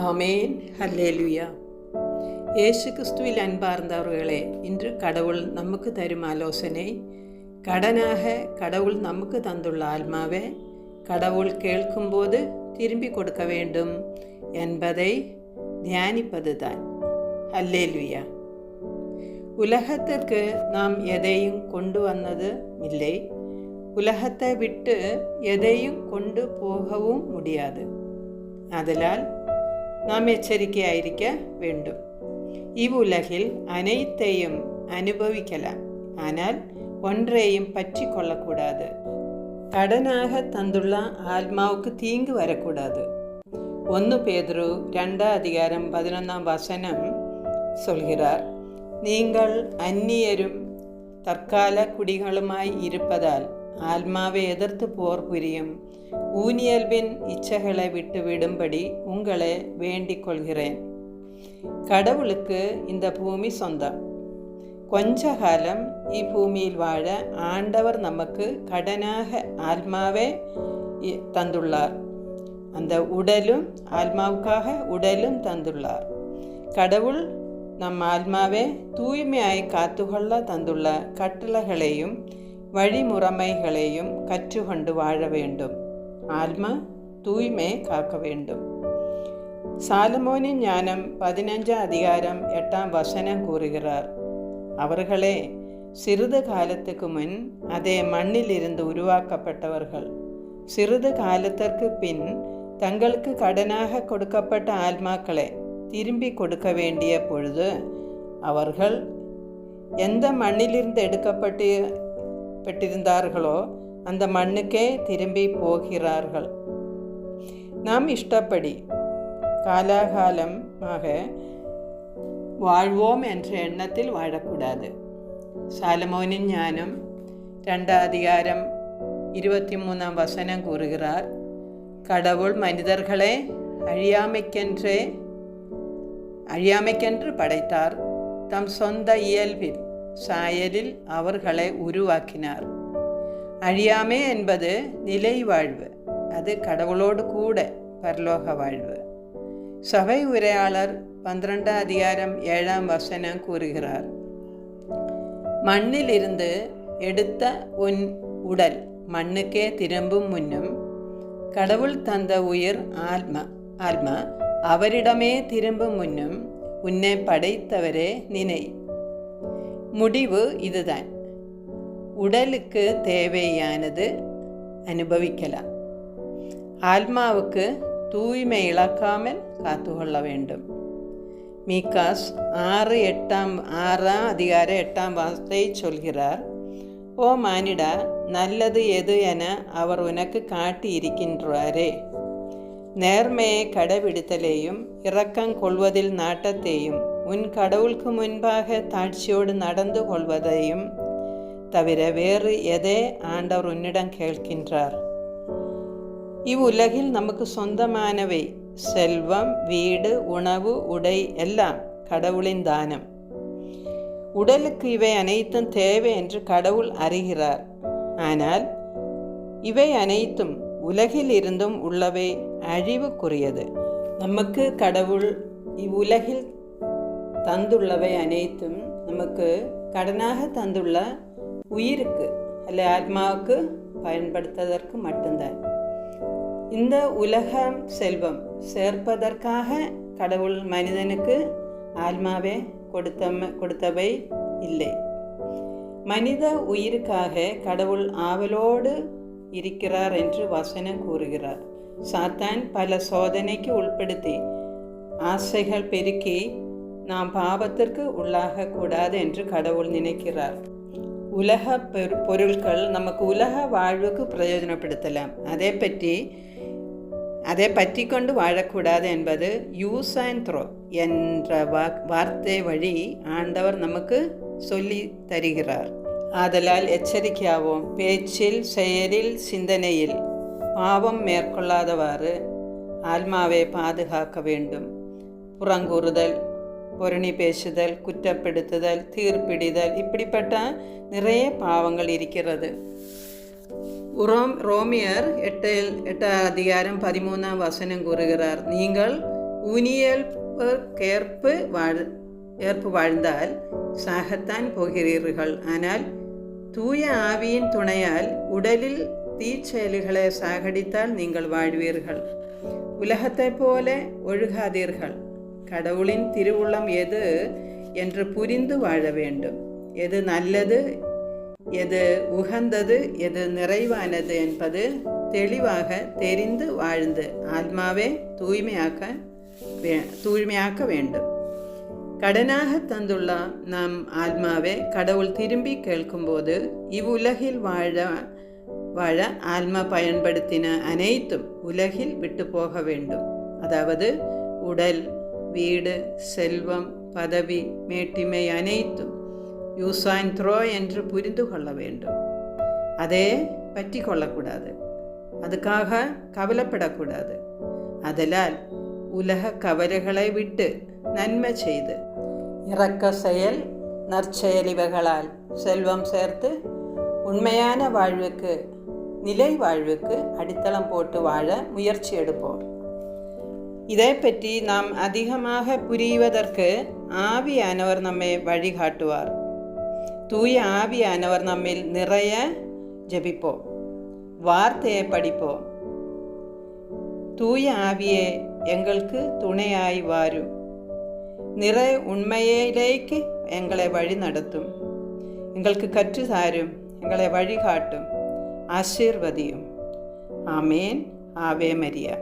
ஆமேன் hallelujah இயேசு கிறிஸ்துவில் அன்பார்ந்தவர்களே இன்று கடவுள் நமக்கு தரும் ஆலோசனை கடனாக கடவுள் நமக்கு தந்துள்ள ஆத்மாவை கடவுள் கேட்கும்போது திரும்பி கொடுக்க வேண்டும் என்பதை தியானிப்பது தான் ஹல்லேலுயா உலகத்திற்கு நாம் எதையும் கொண்டு வந்தது இல்லை உலகத்தை விட்டு எதையும் கொண்டு போகவும் முடியாது அதனால் நாம் எச்சரிக்கையாயிருக்க வேண்டும் இவ்வுலகில் அனைத்தையும் அனுபவிக்கலாம் ஆனால் ஒன்றையும் பற்றி கொள்ளக்கூடாது கடனாக தந்துள்ள ஆத்மாவுக்கு தீங்கு வரக்கூடாது ஒன்று பேதுரு ரெண்டாம் அதிகாரம் பதினொன்றாம் வசனம் சொல்கிறார் நீங்கள் அந்நியரும் தற்கால குடிகளுமாய் இருப்பதால் ஆத்மாவை எதிர்த்து போர் புரியும். ஊனியல்பின் இச்சைகளை விட்டு விடும்படி உங்களை வேண்டிக் கொள்கிறேன். கடவுளுக்கு இந்த பூமி சொந்தம். கொஞ்ச காலம் இப்பூமியில் வாழ ஆண்டவர் நமக்கு கடனாக ஆத்மாவே தந்துள்ளார். அந்த உடலும் ஆத்மாவுக்காக உடலும் தந்துள்ளார். கடவுள் நம் ஆத்மாவே தூய்மையாய் காத்துக்கொள்ள தந்துள்ள கட்டளைகளையும் வழிமுறைமைகளையும் கற்றுக்கொண்டு வாழ வேண்டும். ஆத்மா தூய்மை காக்க வேண்டும். சாலமோனின் ஞானம் பதினஞ்சாம் அதிகாரம் எட்டாம் வசனம் கூறுகிறார். அவர்களே சிறிது காலத்துக்கு முன் அதே மண்ணில் இருந்து உருவாக்கப்பட்டவர்கள். சிறிது காலத்திற்கு பின் தங்களுக்கு கடனாக கொடுக்கப்பட்ட ஆத்மாக்களை திரும்பி கொடுக்க வேண்டிய பொழுது அவர்கள் எந்த மண்ணிலிருந்து எடுக்கப்பட்டு பெற்றிருந்தார்களோ அந்த மண்ணுக்கே திரும்பி போகிறார்கள். நாம் இஷ்டப்படி காலாகாலமாக வாழ்வோம் என்ற எண்ணத்தில் வாழக்கூடாது. சாலமோனின் ஞானம் ரெண்டாம் அதிகாரம் இருபத்தி மூணாம் வசனம் கூறுகிறார் கடவுள் மனிதர்களை அழியாமைக்கென்றே அழியாமைக்கென்று படைத்தார். தம் சொந்த இயல்பில் சாயலில் அவர்களை உருவாக்கினார். அழியாமே என்பது நிலை வாழ்வு அது கடவுளோடு கூட பரலோக வாழ்வு. சபை உரையாளர் பன்னிரெண்டாம் அதிகாரம் ஏழாம் வசனம் கூறுகிறார் மண்ணிலிருந்து எடுத்த உன் உடல் மண்ணுக்கே திரும்பும் முன்னும் கடவுள் தந்த உயிர் ஆத்மா ஆத்மா அவரிடமே திரும்பும் முன்னும் உன்னை படைத்தவரே நினை. முடிவு இதுதான். உடலுக்கு தேவையானது அனுபவிக்கலாம். ஆத்மாவுக்கு தூய்மை இழக்காமல் காத்துக்கொள்ள வேண்டும். மீகாஸ் ஆறு எட்டாம் ஆறாம் அதிகார எட்டாம் வார்த்தை சொல்கிறார். ஓ மானிடா நல்லது எது என அவர் உனக்கு காட்டியிருக்கின்றாரே நேர்மையை கடைபிடித்தலேயும் இரக்கம் கொள்வதில் நாட்டத்தையும் உன் கடவுளுக்கு முன்பாக தாட்சியோடு நடந்து கொள்வதையும் தவிர வேறு எதே ஆண்டவர் உன்னிடம் கேட்கின்றார்? இவ்வுலகில் நமக்கு சொந்தமானவை செல்வம் வீடு உணவு உடை எல்லாம் கடவுளின் தானம். உடலுக்கு இவை அனைத்தும் தேவை என்று கடவுள் அறிகிறார். ஆனால் இவை அனைத்தும் உலகில் இருந்தும் உள்ளவை அழிவுக்குரியது. நமக்கு கடவுள் இவ்வுலகில் தந்துள்ளவை அனைத்தும் நமக்கு கடனாக தந்துள்ள உயிருக்கு அல்ல ஆத்மாவுக்கு பயன்படுத்துவதற்கு மட்டும்தான். இந்த உலக செல்வம் சேர்ப்பதற்காக கடவுள் மனிதனுக்கு ஆத்மாவை கொடுத்த கொடுத்தவை இல்லை. மனித உயிருக்காக கடவுள் ஆவலோடு இருக்கிறார் என்று வசனம் கூறுகிறார். சாத்தான் பல சோதனைக்கு உட்படுத்தி ஆசைகள் பெருக்கி நாம் பாவத்திற்கு உள்ளாக கூடாது என்று கடவுள் நினைக்கிறார். உலக பொருட்கள் நமக்கு உலக வாழ்வுக்கு பிரயோஜனப்படுத்தலாம் அதை பற்றி அதை பற்றி கொண்டு வாழக்கூடாது என்பது யூஸ் அண்ட் த்ரோ என்ற வா- வார்த்தை வழி ஆண்டவர் நமக்கு சொல்லி தருகிறார். ஆதலால் எச்சரிக்கையாவோம். பேச்சில் செயலில் சிந்தனையில் பாவம் மேற்கொள்ளாதவாறு ஆன்மாவை பாதுகாக்க வேண்டும். புறங்கூறுதல். பொருணி பேசுதல் குற்றப்படுத்துதல் தீர்ப்பிடிதல் இப்படிப்பட்ட நிறைய பாவங்கள் இருக்கிறது. ரோம் ரோமியர் எட்டில் எட்டாம் அதிகாரம் பதிமூணாம் வசனம் கூறுகிறார் நீங்கள் ஊனியல்புக்கேற்பு வாழ் ஏற்பு வாழ்ந்தால் சாகத்தான் போகிறீர்கள். ஆனால் தூய ஆவியின் துணையால் உடலில் தீச்செயல்களை சாகடித்தால் நீங்கள் வாழ்வீர்கள். உலகத்தைப் போல ஒழுகாதீர்கள். கடவுளின் திருவுள்ளம் எது என்று புரிந்து வாழ வேண்டும். எது நல்லது எது உகந்தது எது நிறைவானது என்பது தெளிவாக தெரிந்து வாழ்ந்து ஆத்மாவே தூய்மையாக்க தூய்மையாக்க வேண்டும். கடனாக தந்துள்ள நம் ஆத்மாவை கடவுள் திரும்பி கேட்கும்போது இவ்வுலகில் வாழ வாழ ஆத்மா பயன்படுத்தின அனைத்தும் உலகில் விட்டு போக வேண்டும். அதாவது உடல் வீடு செல்வம் பதவி மேட்டிமை அனைத்தும் யூஸ் அண்ட் த்ரோ என்று புரிந்து கொள்ள வேண்டும். அதே பற்றி கொள்ளக்கூடாது. அதுக்காக கவலைப்படக்கூடாது. அதலால் உலக கவலைகளை விட்டு நன்மை செய்து இறக்க செயல் நற்செயல் இவைகளால் செல்வம் சேர்த்து உண்மையான வாழ்வுக்கு நிலை வாழ்வுக்கு அடித்தளம் போட்டு வாழ முயற்சி எடுப்போம். ഇതേപ്പറ്റി നാം അധികമാക പുരിയുവതർക്ക് ആവിയാനവർ നമ്മെ വഴികാട്ടുവാർ. തൂയ ആവിയാനവർ നമ്മിൽ നിറയെ ജപിപ്പോ വാർത്തയെ പഠിപ്പോ. തൂയ ആവിയെ എങ്ങൾക്ക് തുണയായി വാരും. നിറയെ ഉണ്മയിലേക്ക് എങ്ങളെ വഴി നടത്തും. എങ്ങൾക്ക് കറ്റു താരും എങ്ങളെ വഴികാട്ടും. ആശീർവദിയും. ആമേൻ. ആവേ മരിയ.